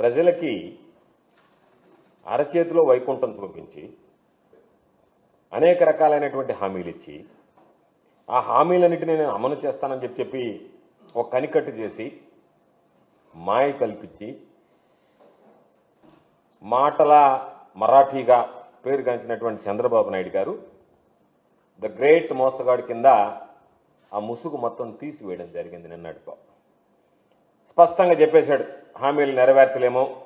ప్రజలకి అరచేతిలో వైకుంఠం చూపించి అనేక రకాలైనటువంటి హామీలు ఇచ్చి ఆ హామీలన్నింటినీ నేను అమలు చేస్తానని చెప్పి చెప్పి ఒక కనికట్టు చేసి మాయ కల్పించి మాటల మరాఠీగా పేరుగాంచినటువంటి చంద్రబాబు నాయుడు గారు ద గ్రేట్ మోసగాడు కింద ఆ ముసుగు మొత్తం తీసివేయడం జరిగింది నిన్నటితో స్పష్టంగా చెప్పేశాడు హామీలు నెరవేర్చలేము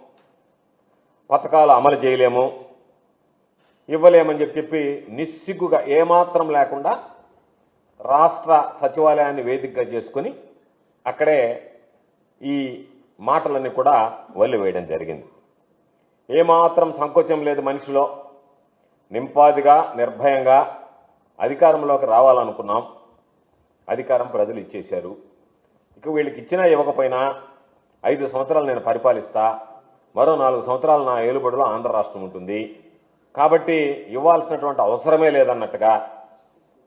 పథకాలు అమలు చేయలేము ఇవ్వలేమని చెప్పి చెప్పి నిస్సిగ్గుగా ఏమాత్రం లేకుండా రాష్ట్ర సచివాలయాన్ని వేదికగా చేసుకుని అక్కడే ఈ మాటలన్నీ కూడా వల్లివేయడం జరిగింది. ఏమాత్రం సంకోచం లేదు మనిషిలో. నింపాదిగా నిర్భయంగా అధికారంలోకి రావాలనుకున్నాం. అధికారం ప్రజలు ఇచ్చేశారు. ఇక వీళ్ళకి ఇచ్చినా ఇవ్వకపోయినా ఐదు సంవత్సరాలు నేను పరిపాలిస్తా మరో నాలుగు సంవత్సరాలు నా ఏలుబడిలో ఆంధ్ర రాష్ట్రం ఉంటుంది. కాబట్టి ఇవ్వాల్సినటువంటి అవసరమే లేదన్నట్టుగా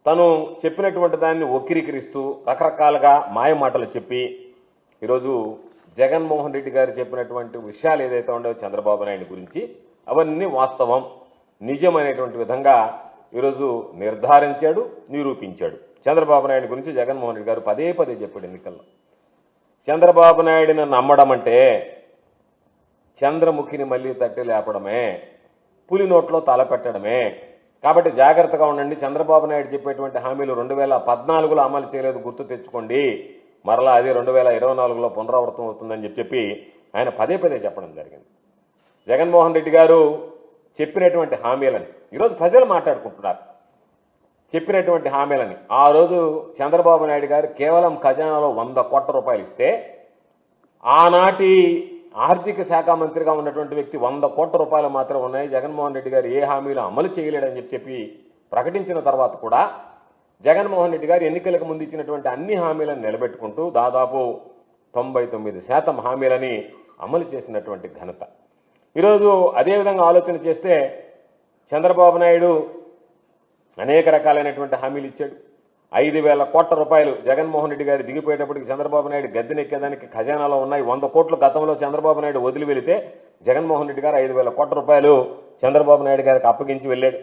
తను చెప్పినటువంటి దాన్ని వక్రీకరిస్తూ రకరకాలుగా మాయ మాటలు చెప్పి ఈరోజు జగన్మోహన్ రెడ్డి గారు చెప్పినటువంటి విషయాలు ఏదైతే ఉండవో చంద్రబాబు నాయుడు గురించి అవన్నీ వాస్తవం. నిజమైనటువంటి విధంగా ఈరోజు నిర్ధారించాడు నిరూపించాడు. చంద్రబాబు నాయుడు గురించి జగన్మోహన్ రెడ్డి గారు పదే పదే చెప్పాడు ఎన్నికల్లో. చంద్రబాబు నాయుడిని నమ్మడం అంటే చంద్రముఖిని మళ్ళీ తట్టి లేపడమే పులి నోట్లో తల పెట్టడమే. కాబట్టి జాగ్రత్తగా ఉండండి. చంద్రబాబు నాయుడు చెప్పేటువంటి హామీలు రెండు వేల పద్నాలుగులో అమలు చేయలేదు గుర్తు తెచ్చుకోండి. మరలా అది రెండు వేల ఇరవై నాలుగులో పునరావృతం అవుతుందని చెప్పి చెప్పి ఆయన పదే పదే చెప్పడం జరిగింది. జగన్మోహన్ రెడ్డి గారు చెప్పినటువంటి హామీలని ఈరోజు ప్రజలు మాట్లాడుకుంటున్నారు. చెప్పినటువంటి హామీలని. ఆ రోజు చంద్రబాబు నాయుడు గారు కేవలం ఖజానాలో వంద కోట్ల రూపాయలు ఇస్తే ఆనాటి ఆర్థిక శాఖ మంత్రిగా ఉన్నటువంటి వ్యక్తి వంద కోట్ల రూపాయలు మాత్రం ఉన్నాయి. జగన్మోహన్ రెడ్డి గారు ఏ హామీలు అమలు చేయలేడని చెప్పి చెప్పి ప్రకటించిన తర్వాత కూడా జగన్మోహన్ రెడ్డి గారు ఎన్నికలకు ముందు ఇచ్చినటువంటి అన్ని హామీలను నిలబెట్టుకుంటూ దాదాపు తొంభై తొమ్మిది శాతం హామీలని అమలు చేసినటువంటి ఘనత. ఈరోజు అదేవిధంగా ఆలోచన చేస్తే చంద్రబాబు నాయుడు అనేక రకాలైనటువంటి హామీలు ఇచ్చాడు. ఐదు వేల కోట్ల రూపాయలు జగన్మోహన్ రెడ్డి గారు దిగిపోయేటప్పటికి చంద్రబాబు నాయుడు గద్దెనెక్కేదానికి ఖజానాలో ఉన్నాయి. వంద కోట్లు గతంలో చంద్రబాబు నాయుడు వదిలి వెళితే జగన్మోహన్ రెడ్డి గారు ఐదు వేల కోట్ల రూపాయలు చంద్రబాబు నాయుడు గారికి అప్పగించి వెళ్ళాడు.